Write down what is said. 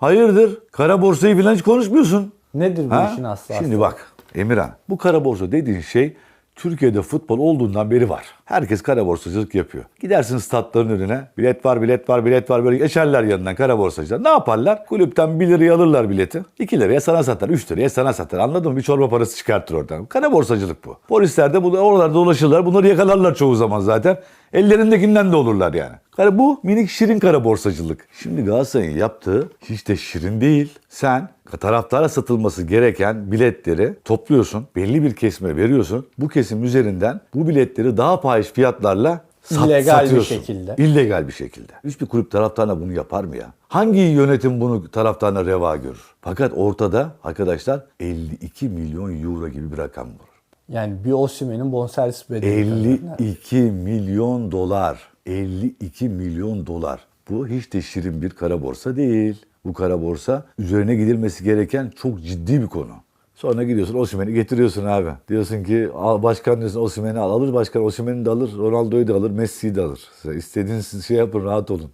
Hayırdır? Kara borsayı falan hiç konuşmuyorsun. Nedir bu Ha? işin aslı? Şimdi bak Emirhan bu kara borsa dediğin şey Türkiye'de futbol olduğundan beri var. Herkes kara borsacılık yapıyor. Gidersin statların önüne bilet var bilet var bilet var böyle geçerler yanından kara borsacılar. Ne yaparlar? Kulüpten 1 liraya alırlar bileti. 2 liraya sana satar 3 liraya sana satar anladın mı? Bir çorba parası çıkartır oradan. Kara borsacılık bu. Polisler de bu, oralarda dolaşırlar. Bunları yakalarlar çoğu zaman zaten. Ellerindekinden de olurlar yani. Kara, bu minik şirin kara borsacılık. Şimdi Galatasaray'ın yaptığı hiç de şirin değil. Sen taraftara satılması gereken biletleri topluyorsun. Belli bir kesime veriyorsun. Bu kesim üzerinden bu biletleri daha fahiş fiyatlarla sat, İllegal bir satıyorsun. şekilde. İllegal bir şekilde. Hiçbir kulüp taraftarına bunu yapar mı ya? Hangi yönetim bunu taraftarına reva görür? Fakat ortada arkadaşlar 52 milyon euro gibi bir rakam var. Yani bir Osimhen'in bonservis bedeli. 52 milyon dolar. 52 milyon dolar. Bu hiç de şirin bir kara borsa değil. Bu kara borsa üzerine gidilmesi gereken çok ciddi bir konu. Sonra gidiyorsun Osimhen'i getiriyorsun abi. Diyorsun ki al başkan diyorsun Osimhen'i al. Alır başkan Osimhen'i de alır. Ronaldo'yu da alır. Messi'yi de alır. Size istediğiniz şey yapın rahat olun.